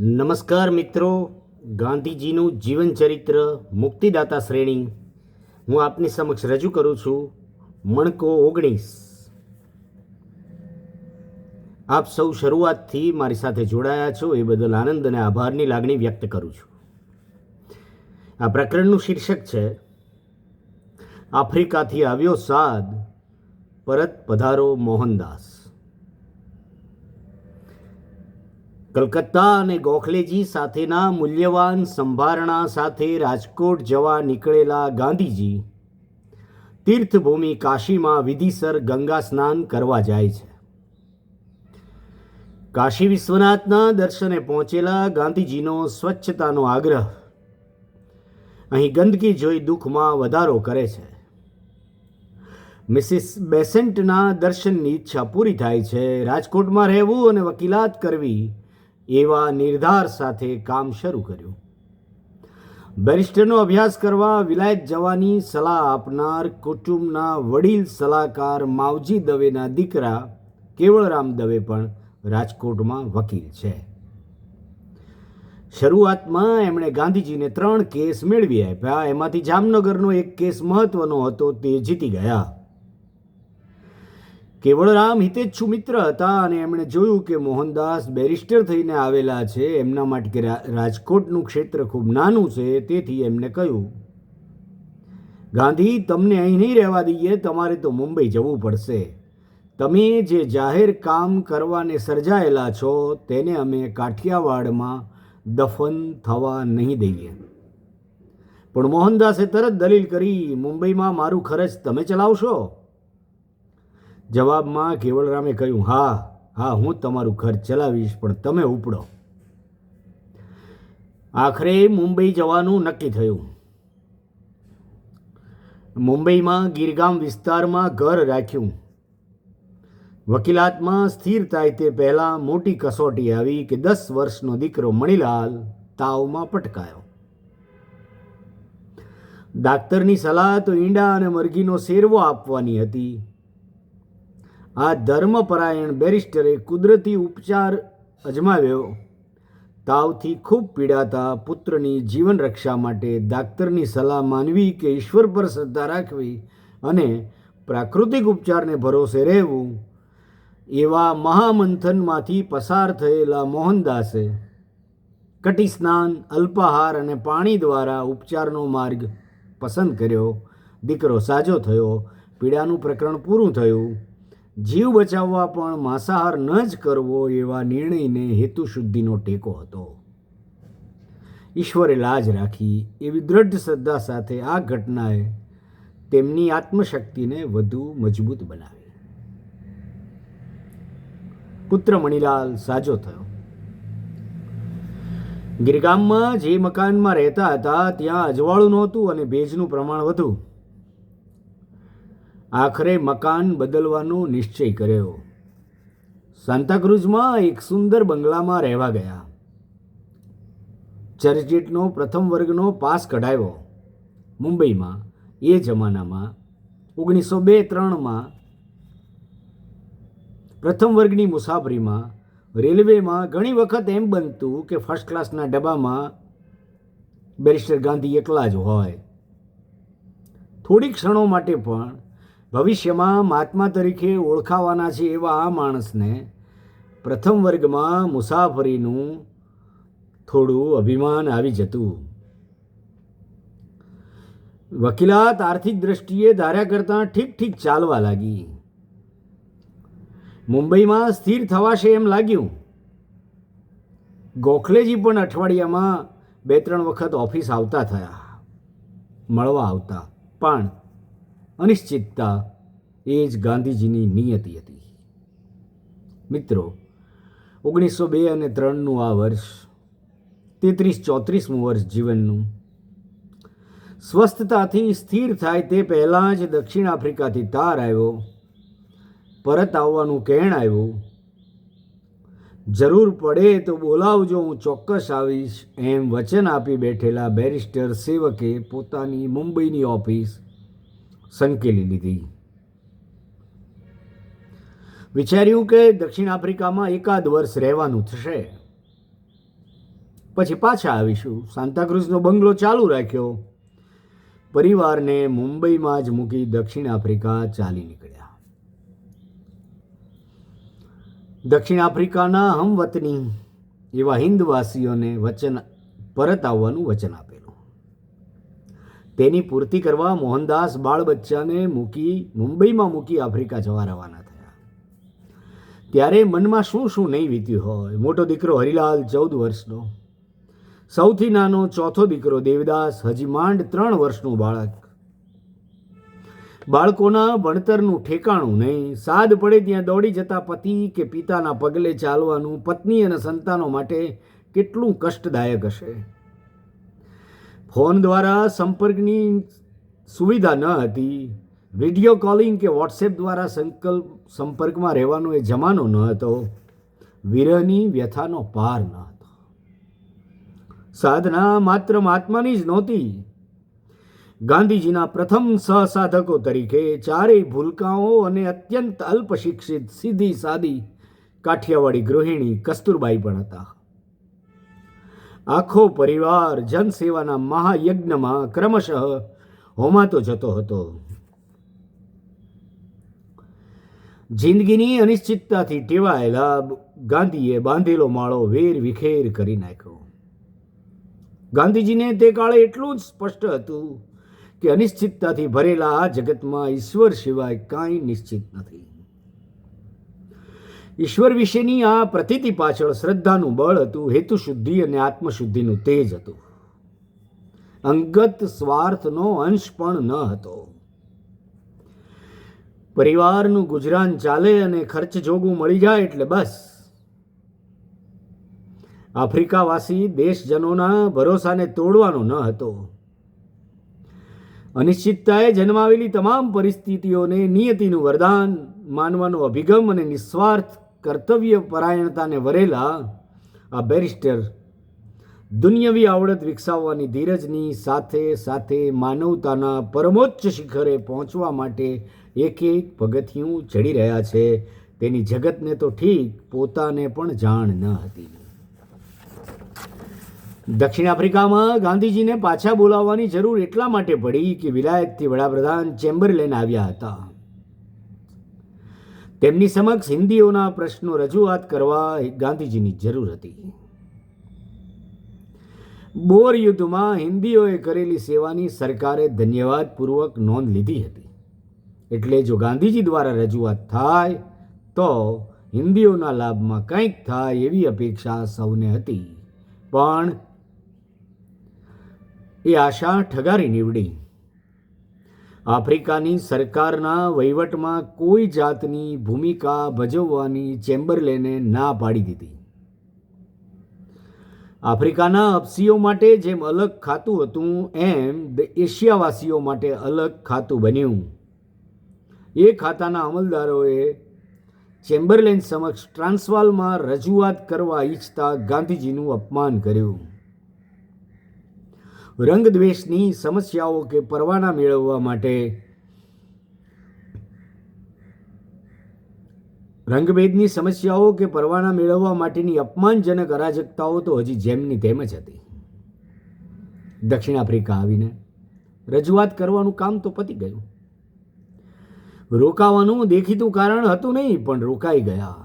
નમસ્કાર મિત્રો. ગાંધીજીનું જીવનચરિત્ર મુક્તિદાતા શ્રેણી. હું આપની સમક્ષ રજૂ કરું છું મણકો ઓગણીસ. આપ સૌ શરૂઆતથી મારી સાથે જોડાયા છો એ બદલ આનંદ અને આભારની લાગણી વ્યક્ત કરું છું. આ પ્રકરણનું શીર્ષક છે, આફ્રિકાથી આવ્યો સાદ, પરત પધારો મોહનદાસ. કલકત્તા અને ગોખલેજી સાથેના મૂલ્યવાન સંભારણા સાથે રાજકોટ જવા નીકળેલા ગાંધીજી તીર્થભૂમિ કાશીમાં વિધિસર ગંગા સ્નાન કરવા જાય છે. કાશી વિશ્વનાથના દર્શને પહોંચેલા ગાંધીજીનો સ્વચ્છતાનો આગ્રહ અહીં ગંદકી જોઈ દુઃખમાં વધારો કરે છે. મિસિસ બેસેન્ટના દર્શનની ઈચ્છા પૂરી થાય છે. રાજકોટમાં રહેવું અને વકીલાત કરવી એવા નિર્ધાર સાથે કામ શરૂ કર્યું. બેરિસ્ટરનો અભ્યાસ કરવા વિલાયત જવાની સલાહ આપનાર કુટુંબના વડીલ સલાહકાર માવજી દવેના દીકરા કેવળરામ દવે પણ રાજકોટમાં વકીલ છે. શરૂઆતમાં એમણે ગાંધીજીને ત્રણ કેસ મેળવી આપ્યા. એમાંથી જામનગરનો એક કેસ મહત્વનો હતો, તે જીતી ગયા. કેવળરામ હિતેચ્છુ મિત્ર હતા અને એમણે જોયું કે મોહનદાસ બેરિસ્ટર થઈને આવેલા છે. એમના માટે રા- રાજકોટનું ક્ષેત્ર ખૂબ નાનું છે, તેથી એમને કહ્યું, ગાંધી, તમને અહીં નહીં રહેવા દઈએ, તમારે તો મુંબઈ જવું પડશે. તમે જે જાહેર કામ કરવાને સર્જાયેલા છો, તેને અમે કાઠિયાવાડમાં દફન થવા નહીં દઈએ. પણ મોહનદાસે તરત દલીલ કરી, મુંબઈમાં મારું ખર્ચ તમે ચલાવશો? જવાબમાં કેવળરામે કહ્યું, હા હા, હું તમારું ઘર ચલાવીશ, પણ તમે ઉપડો. આખરે મુંબઈ જવાનું નક્કી થયું. મુંબઈમાં ગીરગામ વિસ્તારમાં ઘર રાખ્યું. વકીલાતમાં સ્થિર થાય તે પહેલાં મોટી કસોટી આવી કે દસ વર્ષનો દીકરો મણિલાલ તાવમાં પટકાયો. ડાક્ટરની સલાહ તો ઈંડા અને મરઘીનો શેરવો આપવાની હતી. આ ધર્મપરાયણ બેરિસ્ટરે કુદરતી ઉપચાર અજમાવ્યો. તાવથી ખૂબ પીડાતા પુત્રની જીવન રક્ષા માટે ડાક્ટરની સલાહ માનવી કે ઈશ્વર પર શ્રદ્ધા રાખવી અને પ્રાકૃતિક ઉપચારને ભરોસે રહેવું, એવા મહામંથનમાંથી પસાર થયેલા મોહનદાસે કટી સ્નાન, અલ્પાહાર અને પાણી દ્વારા ઉપચારનો માર્ગ પસંદ કર્યો. દીકરો સાજો થયો. પીડાનું પ્રકરણ પૂરું થયું. જીવ બચાવવા પણ માંસાહાર ન જ કરવો એવા નિર્ણયને હેતુશુદ્ધિનો ટેકો હતો. ઈશ્વરે લાજ રાખી એવી દ્રઢ શ્રદ્ધા સાથે આ ઘટનાએ તેમની આત્મશક્તિને વધુ મજબૂત બનાવી. પુત્ર મણિલાલ સાજો થયો. ગિરગામમાં જે મકાનમાં રહેતા હતા, ત્યાં અજવાળું નહોતું અને ભેજનું પ્રમાણ વધુ. આખરે મકાન બદલવાનો નિશ્ચય કર્યો. સાંતાક્રુઝમાં એક સુંદર બંગલામાં રહેવા ગયા. ચર્ચગેટનો પ્રથમ વર્ગનો પાસ કઢાવ્યો. મુંબઈમાં, એ જમાનામાં ઓગણીસો બે ત્રણમાં પ્રથમ વર્ગની મુસાફરીમાં રેલવેમાં ઘણી વખત એમ બનતું કે ફર્સ્ટ ક્લાસના ડબ્બામાં બેરિસ્ટર ગાંધી એકલા જ હોય. થોડી ક્ષણો માટે પણ ભવિષ્યમાં મહાત્મા તરીકે ઓળખાવાના છે એવા આ માણસને પ્રથમ વર્ગમાં મુસાફરીનું થોડું અભિમાન આવી જતું. વકીલાત આર્થિક દ્રષ્ટિએ ધાર્યા કરતાં ઠીક ઠીક ચાલવા લાગી. મુંબઈમાં સ્થિર થવાશે એમ લાગ્યું. ગોખલેજી પણ અઠવાડિયામાં બે ત્રણ વખત ઓફિસ આવતા થયા. મળવા આવતા. પણ અનિશ્ચિતતા એ જ ગાંધીજીની નિયતિ હતી. મિત્રો, ઓગણીસો બે અને ત્રણનું આ વર્ષ, તેત્રીસ ચોત્રીસમું વર્ષ જીવનનું, સ્વસ્થતાથી સ્થિર થાય તે પહેલાં જ દક્ષિણ આફ્રિકાથી તાર આવ્યો, પરત આવવાનું કહેણ આવ્યું. જરૂર પડે તો બોલાવજો, હું ચોક્કસ આવીશ, એમ વચન આપી બેઠેલા બેરિસ્ટર સેવકે પોતાની મુંબઈની ઓફિસ સંકેલી લીધી. વિચાર્યું કે દક્ષિણ આફ્રિકામાં એકાદ વર્ષ રહેવાનું થશે. પછી પાછા આવીશું. સાંતાક્રુઝનો બંગલો ચાલુ રાખ્યો. પરિવારને મુંબઈમાં જ મૂકી દક્ષિણ આફ્રિકા ચાલી નીકળ્યા. દક્ષિણ આફ્રિકાના હમવતની એવા હિન્દવાસીઓને વચન પરત આવવાનું વચન આપેલું. તેની પૂર્તિ કરવા મોહનદાસ બાળ બચ્ચાને મૂકી, મુંબઈમાં મૂકી આફ્રિકા જવા રવાના થયા. ત્યારે મનમાં શું શું નહીં વીત્યું હોય? મોટો દીકરો હરિલાલ, ચૌદ વર્ષનો. સૌથી નાનો ચોથો દીકરો દેવદાસ, હજી માંડ ત્રણ વર્ષનું બાળક. બાળકોના ભણતરનું ઠેકાણું નહીં. સાદ પડે ત્યાં દોડી જતા પતિ કે પિતાના પગલે ચાલવાનું, પત્ની અને સંતાનો માટે કેટલું કષ્ટદાયક હશે? ફોન દ્વારા સંપર્કની સુવિધા ન હતી. વીડિયો કોલિંગ કે વોટ્સએપ દ્વારા સંકલ્પ સંપર્કમાં રહેવાનો એ જમાનો ન હતો. વિરહની વ્યથાનો પાર ન હતો. સાધના માત્ર મહાત્માની જ નહોતી. ગાંધીજીના પ્રથમ સહસાધકો તરીકે ચારેય ભૂલકાઓ અને અત્યંત અલ્પશિક્ષિત સીધી સાદી કાઠિયાવાડી ગૃહિણી કસ્તુરબાઈ પણ હતા. આખો પરિવાર જનસેવાના મહાયજ્ઞમાં ક્રમશઃ હોમાતો જતો હતો. જિંદગીની અનિશ્ચિતતાથી ટેવાયેલા ગાંધીએ બાંધેલો માળો વેર વિખેર કરી નાખ્યો. ગાંધીજીને તે કાળે એટલું જ સ્પષ્ટ હતું કે અનિશ્ચિતતાથી ભરેલા આ જગતમાં ઈશ્વર સિવાય કાંઈ નિશ્ચિત નથી. ઈશ્વર વિશેની આ પ્રતીતિ પાછળ શ્રદ્ધાનું બળ હતું હેતુ શુદ્ધિ અને આત્મશુદ્ધિનું તેજ હતું. અંગત સ્વાર્થનો અંશ પણ ન હતો. પરિવારનું ગુજરાન ચાલે અને ખર્ચ જોગું મળી જાય એટલે બસ. આફ્રિકાવાસી દેશજનોના ભરોસાને તોડવાનો ન હતો. અનિશ્ચિતતાએ જન્માવેલી તમામ પરિસ્થિતિઓને નિયતિનું વરદાન માનવાનો અભિગમ અને નિસ્વાર્થ કર્તવ્ય પરાયણતાને વરેલા આ બેરિસ્ટર દુનિયવી આવડત વિકસાવવાની ધીરજની સાથે સાથે માનવતાના પરમોચ્ચ શિખરે પહોંચવા માટે એક એક પગથિયું ચડી રહ્યા છે. તેની જગતને તો ઠીક પોતાને પણ જાણ ન હતી. દક્ષિણ આફ્રિકામાં ગાંધીજીને પાછા બોલાવવાની જરૂર એટલા માટે પડી કે વિલાયતથી વડાપ્રધાન ચેમ્બરલેન આવ્યા હતા. તેમની સમક્ષ હિન્દીઓના પ્રશ્નો રજૂઆત કરવા ગાંધીજીની જરૂર હતી. બોર યુદ્ધમાં હિન્દીઓએ કરેલી સેવાની સરકારે ધન્યવાદપૂર્વક નોંધ લીધી હતી. એટલે જો ગાંધીજી દ્વારા રજૂઆત થાય, તો હિન્દીઓના લાભમાં કંઈક થાય એવી અપેક્ષા સૌને હતી. પણ એ આશા ઠગારી નીવડી. આફ્રિકાની સરકારના વહીવટમાં કોઈ જાતની ભૂમિકા ભજવવાની ચેમ્બરલેને ના પાડી દીધી. આફ્રિકાના અપસીઓ માટે જેમ અલગ ખાતું હતું, એમ એશિયાવાસીઓ માટે અલગ ખાતું બન્યું. એ ખાતાના અમલદારોએ ચેમ્બરલેન સમક્ષ ટ્રાન્સવાલમાં રજૂઆત કરવા ઈચ્છતા ગાંધીજીનું અપમાન કર્યું. રંગદ્વેષની સમસ્યાઓ કે પરવાના મેળવવા માટે રંગભેદની સમસ્યાઓ કે પરવાના મેળવવા માટેની અપમાનજનક અરાજકતાઓ તો હજી જેમની તેમ જ હતી. દક્ષિણ આફ્રિકા આવીને રજૂઆત કરવાનું કામ તો પતી ગયું. રોકાવાનું દેખીતું કારણ હતું નહીં, પણ રોકાઈ ગયા.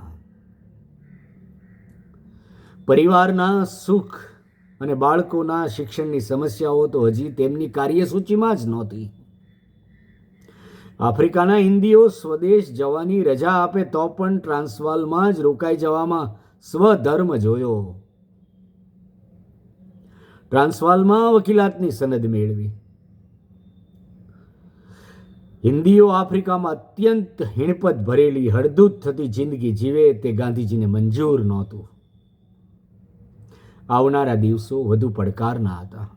પરિવારના સુખ અને બાળકોના શિક્ષણની સમસ્યાઓ તો હજી તેમની કાર્યસૂચિમાં જ નહોતી. આફ્રિકાના હિન્દીઓ સ્વદેશ જવાની રજા આપે તો પણ ટ્રાન્સવાલમાં જ રોકાઈ જવામાં સ્વધર્મ જોયો. ટ્રાન્સવાલમાં વકીલાતની સનદ મેળવી. હિન્દીઓ આફ્રિકામાં અત્યંત હિણપત ભરેલી હળદૂત થતી જિંદગી જીવે તે ગાંધીજીને મંજૂર નહોતું. આવનારા દિવસો વધુ પડકારના હતા.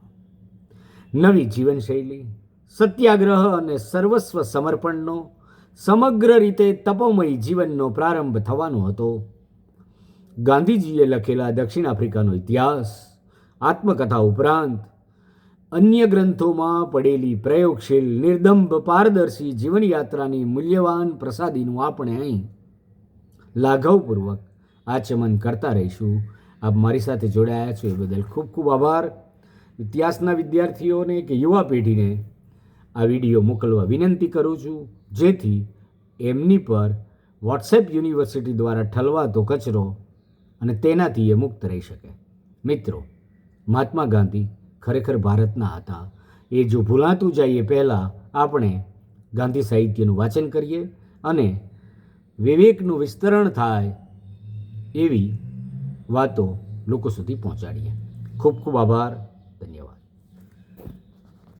નવી જીવનશૈલી, સત્યાગ્રહ અને સર્વસ્વ સમર્પણનો સમગ્ર રીતે તપોમય જીવનનો પ્રારંભ થવાનો હતો. ગાંધીજીએ લખેલા દક્ષિણ આફ્રિકાનો ઇતિહાસ, આત્મકથા ઉપરાંત અન્ય ગ્રંથોમાં પડેલી પ્રયોગશીલ, નિર્દંભ, પારદર્શી જીવનયાત્રાની મૂલ્યવાન પ્રસાદીનું આપણે અહીં લાઘવપૂર્વક આચમન કરતા રહીશું. આપ મારી સાથે જોડાયા છો એ બદલ ખૂબ ખૂબ આભાર. ઇતિહાસના વિદ્યાર્થીઓને કે યુવા પેઢીને આ વીડિયો મોકલવા વિનંતી કરું છું. જેથી એમની પર વોટ્સએપ યુનિવર્સિટી દ્વારા ઠલવાતો કચરો અને તેનાથી એ મુક્ત રહી શકે. મિત્રો, મહાત્મા ગાંધી ખરેખર ભારતના હતા. એ જો ભૂલાતું જઈએ પહેલાં આપણે ગાંધી સાહિત્યનું વાંચન કરીએ અને વિવેકનું વિસ્તરણ થાય એવી વાતો લોકો સુધી પહોંચાડીએ. ખૂબ ખૂબ આભાર.